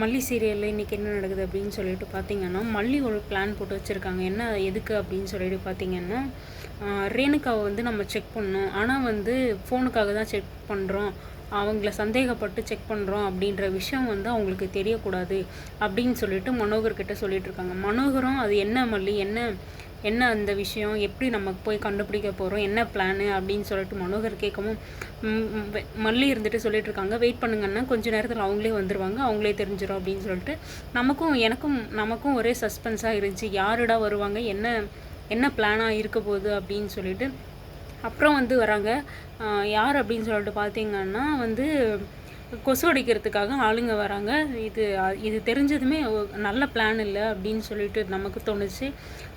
மல்லி சீரியலில் இன்றைக்கி என்ன நடக்குது அப்படின்னு சொல்லிட்டு பார்த்தீங்கன்னா மல்லி ஒரு பிளான் போட்டு வச்சுருக்காங்க. என்ன எதுக்கு அப்படின்னு சொல்லிட்டு பார்த்தீங்கன்னா ரேணுகாவை வந்து நம்ம செக் பண்ணோம் ஆனால் வந்து ஃபோனுக்காக தான் செக் பண்ணுறோம் அவங்கள சந்தேகப்பட்டு செக் பண்ணுறோம் அப்படின்ற விஷயம் வந்து அவங்களுக்கு தெரியக்கூடாது அப்படின்னு சொல்லிட்டு மனோகர்கிட்ட சொல்லிட்டு இருக்காங்க. மனோகரும் அது என்ன மல்லி என்ன என்ன அந்த விஷயம் எப்படி நம்ம போய் கண்டுபிடிக்க போகிறோம் என்ன பிளானு அப்படின்னு சொல்லிட்டு மனோகர் கேட்கவும் மல்லி இருந்துட்டு சொல்லிட்டு இருக்காங்க. வெயிட் பண்ணுங்கன்னா கொஞ்ச நேரத்தில் அவங்களே வந்துடுவாங்க அவங்களே தெரிஞ்சிடும் அப்படின்னு சொல்லிட்டு நமக்கும் எனக்கும் நமக்கும் ஒரே சஸ்பென்ஸாக இருந்துச்சு. யாருடா வருவாங்க? என்ன என்ன பிளானாக இருக்க போகுது அப்படின்னு சொல்லிட்டு. அப்புறம் வந்து வராங்க. யார் அப்படின்னு சொல்லிட்டு பார்த்தீங்கன்னா வந்து கொசு அடிக்கிறதுக்காக ஆளுங்க வராங்க. இது இது தெரிஞ்சதுமே நல்ல பிளான் இல்லை அப்படின்னு சொல்லிட்டு நமக்கு தோணுச்சு.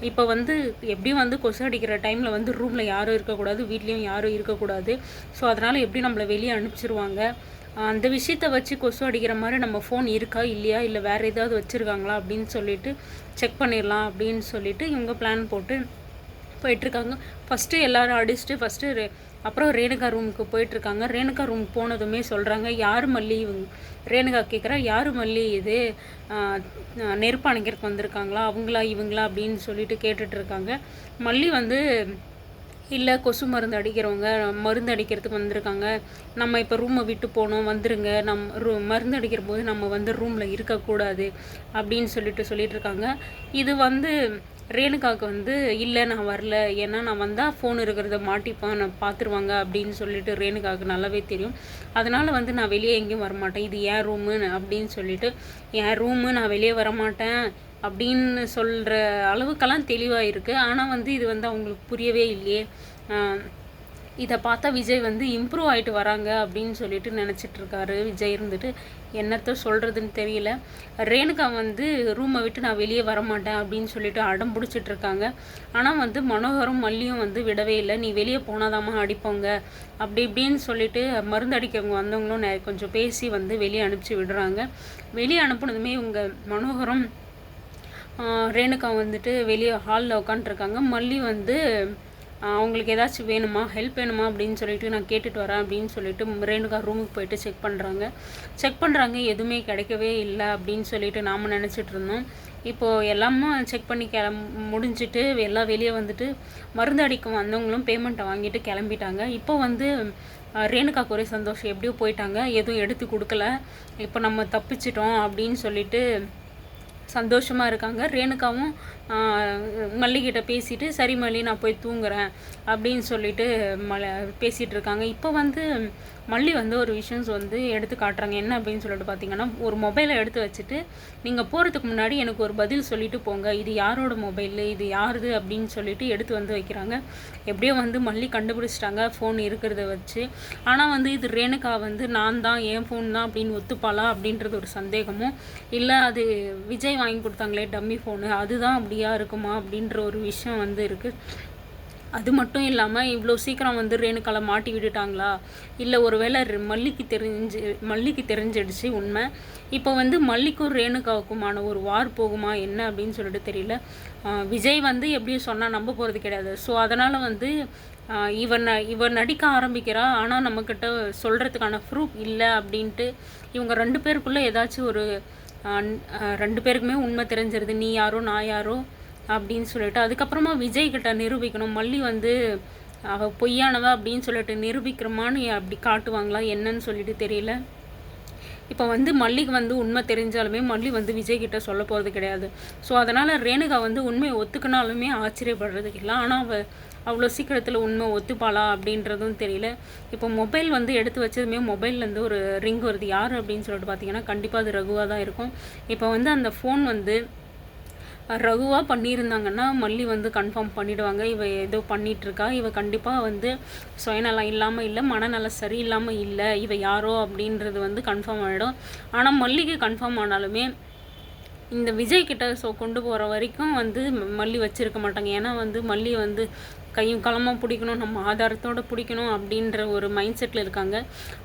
இப்போ வந்து எப்படியும் வந்து கொசு அடிக்கிற டைமில் வந்து ரூமில் யாரும் இருக்கக்கூடாது வீட்லேயும் யாரும் இருக்கக்கூடாது. ஸோ அதனால் எப்படி நம்மளை வெளியே அனுப்பிச்சிருவாங்க. அந்த விஷயத்த வச்சு கொசு அடிக்கிற மாதிரி நம்ம ஃபோன் இருக்கா இல்லையா இல்லை வேறு ஏதாவது வச்சுருக்காங்களா அப்படின்னு சொல்லிட்டு செக் பண்ணிடலாம் அப்படின்னு சொல்லிட்டு இவங்க பிளான் போட்டு போயிட்டுருக்காங்க ஃபஸ்ட்டு எல்லோரும் அடிச்சுட்டு ஃபஸ்ட்டு அப்புறம் ரேணுகா ரூமுக்கு போயிட்டுருக்காங்க. ரேணுகா ரூம் போனதுமே சொல்கிறாங்க யார் மல்லி? இவங்க ரேணுகா கேட்குறா யார் மல்லி இது? நெருப்பு அணைக்கிறதுக்கு வந்திருக்காங்களா? அவங்களா இவங்களா? அப்படின்னு சொல்லிட்டு கேட்டுட்ருக்காங்க மல்லி வந்து இல்லை கொசு மருந்து அடிக்கிறவங்க மருந்து அடிக்கிறதுக்கு வந்திருக்காங்க. நம்ம இப்போ ரூமை விட்டு போனோம் வந்துருங்க. நம் ரூ மருந்து அடிக்கிற போது நம்ம வந்து ரூமில் இருக்கக்கூடாது. அப்படின்னு சொல்லிட்டு சொல்லிட்டு இருக்காங்க இது வந்து ரேணுகாவுக்கு வந்து இல்லை நான் வரல. ஏன்னா நான் வந்தால் ஃபோன் இருக்கிறத மாட்டிப்பேன் நான் பார்த்துருவாங்க அப்படின்னு சொல்லிட்டு ரேணுகாவுக்கு நல்லாவே தெரியும். அதனால் வந்து நான் வெளியே எங்கேயும் வரமாட்டேன். இது என் ரூமு அப்படின்னு சொல்லிட்டு என் ரூமு நான் வெளியே வரமாட்டேன் அப்படின்னு சொல்கிற அளவுக்கெல்லாம் தெளிவாக இருக்குது ஆனால் வந்து இது வந்து அவங்களுக்கு புரியவே இல்லையே. இதை பார்த்தா விஜய் வந்து இம்ப்ரூவ் ஆகிட்டு வராங்க அப்படின்னு சொல்லிட்டு நினச்சிட்டு இருக்காரு விஜய் இருந்துட்டு என்னத்த சொல்கிறதுன்னு தெரியல. ரேணுகா வந்து ரூமை விட்டு நான் வெளியே வரமாட்டேன் அப்படின்னு சொல்லிட்டு அடம் பிடிச்சிட்ருக்காங்க. ஆனால் வந்து மனோகரும் மல்லியும் வந்து விடவே இல்லை. நீ வெளியே போனாதாம்மா அடிப்போங்க. அப்படி இப்படின்னு சொல்லிட்டு மருந்து அடிக்கவங்க வந்தவங்களும் கொஞ்சம் பேசி வந்து வெளியே அனுப்பிச்சி விடுறாங்க. வெளியே அனுப்புனதுமே இவங்க மனோகரம் ரேணுகா வந்துட்டு வெளியே ஹாலில் உட்காந்துருக்காங்க மல்லி வந்து அவங்களுக்கு ஏதாச்சும் வேணுமா? ஹெல்ப் வேணுமா? அப்படின்னு சொல்லிட்டு நான் கேட்டுட்டு வரேன் அப்படின்னு சொல்லிட்டு ரேணுகா ரூமுக்கு போயிட்டு செக் பண்ணுறாங்க செக் பண்ணுறாங்க எதுவுமே கிடைக்கவே இல்லை அப்படின்னு சொல்லிட்டு நாம் நினச்சிட்டு இருந்தோம். இப்போது எல்லாமும் செக் பண்ணி கிளம் முடிஞ்சிட்டு எல்லாம் வெளியே வந்துட்டு மருந்து அடிக்க வந்தவங்களும் பேமெண்ட்டை வாங்கிட்டு கிளம்பிட்டாங்க. இப்போ வந்து ஆஹ் ரேணுகாக்கு ஒரே சந்தோஷம். எப்படியோ போயிட்டாங்க. எதுவும் எடுத்து கொடுக்கல. இப்போ நம்ம தப்பிச்சிட்டோம் அப்படின்னு சொல்லிட்டு சந்தோஷமாக இருக்காங்க. ரேணுகாவும் மல்லிகிட்ட பேசிட்டு சரி மல்லி நான் போய் தூங்குறேன் அப்படின்னு சொல்லிட்டு மல பேசிகிட்டு இருக்காங்க. இப்போ வந்து மல்லி வந்து ஒரு விஷயம் வந்து எடுத்து காட்டுறாங்க. என்ன அப்படின்னு சொல்லிட்டு பார்த்தீங்கன்னா ஒரு மொபைலை எடுத்து வச்சுட்டு நீங்கள் போகிறதுக்கு முன்னாடி எனக்கு ஒரு பதில் சொல்லிட்டு போங்க. இது யாரோட மொபைல் இது யாருது? அப்படின்னு சொல்லிட்டு எடுத்து வந்து வைக்கிறாங்க. எப்படியோ வந்து மல்லி கண்டுபிடிச்சிட்டாங்க ஃபோன் இருக்கிறத வச்சு. ஆனால் வந்து இது ரேணுகா வந்து நான் தான் என் ஃபோன் தான் அப்படின்னு ஒத்துப்பாளா? அப்படின்றது ஒரு சந்தேகமும். இல்லை அது விஜய் வாங்கி கொடுத்தாங்களே டம்மி ஃபோனு அதுதான் அப்படியா இருக்குமா? அப்படின்ற ஒரு விஷயம் வந்து இருக்குது அது மட்டும் இல்லாமல் இவ்வளோ சீக்கிரம் வந்து ரேணுகால மாட்டி விட்டுட்டாங்களா? இல்லை ஒருவேளை மல்லிக்கு தெரிஞ்சு மல்லிக்கு தெரிஞ்சிடுச்சு உண்மை. இப்போ வந்து மல்லிக்கும் ரேணுகாவுக்குமான ஒரு வார் போகுமா என்ன அப்படின்னு சொல்லிட்டு தெரியல. விஜய் வந்து எப்படியும் சொன்னால் நம்ப போகிறது கிடையாது. ஸோ அதனால் வந்து இவன் ந- இவன் நடிக்க ஆரம்பிக்கிறா. ஆனால் நம்மக்கிட்ட சொல்கிறதுக்கான ப்ரூஃப் இல்லை அப்படின்ட்டு இவங்க ரெண்டு பேருக்குள்ளே ஏதாச்சும் ஒரு ரெண்டு பேருக்குமே உண்மை தெரிஞ்சிருது. நீ யாரோ நான் யாரோ. அப்படின்னு சொல்லிட்டு அதுக்கப்புறமா விஜய் கிட்ட நிரூபிக்கணும். மல்லி வந்து அவ பொய்யானவ அப்படின்னு சொல்லிட்டு நிரூபிக்கிறமான்னு அப்படி காட்டுவாங்களா என்னன்னு சொல்லிட்டு தெரியல. இப்போ வந்து மல்லிக்கு வந்து உண்மை தெரிஞ்சாலுமே மல்லி வந்து விஜய் கிட்ட சொல்ல போகிறது கிடையாது. ஸோ அதனால் ரேணுகா வந்து உண்மையை ஒத்துக்கினாலுமே ஆச்சரியப்படுறதுக்கு இல்லை. ஆனால் அவள் அவ்வளோ சீக்கிரத்தில் உண்மை ஒத்துப்பாளா அப்படின்றதும் தெரியல. இப்போ மொபைல் வந்து எடுத்து வச்சதுமே மொபைல்லேருந்து ஒரு ரிங் வருது. யார் அப்படின்னு சொல்லிட்டு பார்த்தீங்கன்னா கண்டிப்பாக அது ரகுவாக தான் இருக்கும். இப்போ வந்து அந்த ஃபோன் வந்து ரகுவாக பண்ணியிருந்தாங்கன்னா மல்லி வந்து கன்ஃபார்ம் பண்ணிவிடுவாங்க இவ ஏதோ பண்ணிகிட்ருக்கா இருக்கா இவ கண்டிப்பாக வந்து சுயநலம் இல்லாமல் இல்லை மனநலம் சரியில்லாமல் இல்லை. இவ யாரோ அப்படின்றது வந்து கன்ஃபார்ம் ஆகிடும் ஆனால் மல்லிக்கு கன்ஃபார்ம் ஆனாலுமே இந்த விஜய் கிட்ட ஸோ கொண்டு போகிற வரைக்கும் வந்து மல்லி வச்சுருக்க மாட்டாங்க. ஏன்னா வந்து மல்லி வந்து கையும் களமாக பிடிக்கணும் நம்ம ஆதாரத்தோடு பிடிக்கணும் அப்படின்ற ஒரு மைண்ட் செட்டில் இருக்காங்க.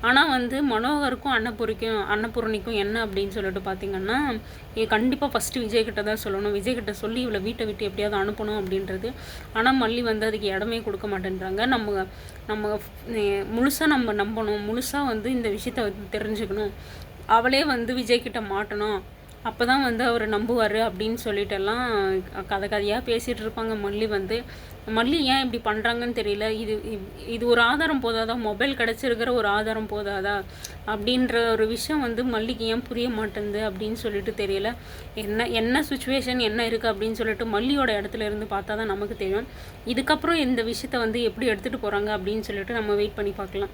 ஆனால் வந்து மனோகருக்கும் அன்னபூரிக்கும் அன்னபூரணிக்கும் என்ன அப்படின்னு சொல்லிட்டு பார்த்தீங்கன்னா கண்டிப்பாக ஃபஸ்ட்டு விஜய்கிட்ட தான் சொல்லணும். விஜய்கிட்ட சொல்லி இவளை வீட்டை விட்டு எப்படியாவது அனுப்பணும் அப்படின்றது. ஆனால் மல்லி வந்து அதுக்கு இடமே கொடுக்க மாட்டேன்றாங்க. நம்ம நம்ம முழுசாக நம்ம நம்பணும். முழுசாக வந்து இந்த விஷயத்த தெரிஞ்சுக்கணும். அவளே வந்து விஜய்கிட்ட மாட்டணும். அப்போ தான் வந்து அவர் நம்புவார் அப்படின்னு சொல்லிட்டெல்லாம் கதை கதையாக பேசிகிட்டு இருப்பாங்க. மல்லி வந்து மல்லி ஏன் இப்படி பண்ணுறாங்கன்னு தெரியல. இது இது ஒரு ஆதாரம் போதாதா? மொபைல் கிடச்சிருக்கிற ஒரு ஆதாரம் போதாதா? அப்படின்ற ஒரு விஷயம் வந்து மல்லிக்கு ஏன் புரிய மாட்டேங்குது அப்படின்னு சொல்லிட்டு தெரியல. என்ன என்ன சுச்சுவேஷன் என்ன இருக்குது அப்படின்னு சொல்லிட்டு மல்லியோட இடத்துல இருந்து பார்த்தா தான் நமக்கு தெரியும். இதுக்கப்புறம் இந்த விஷயத்த வந்து எப்படி எடுத்துகிட்டு போகிறாங்க அப்படின்னு சொல்லிட்டு நம்ம வெயிட் பண்ணி பார்க்கலாம்.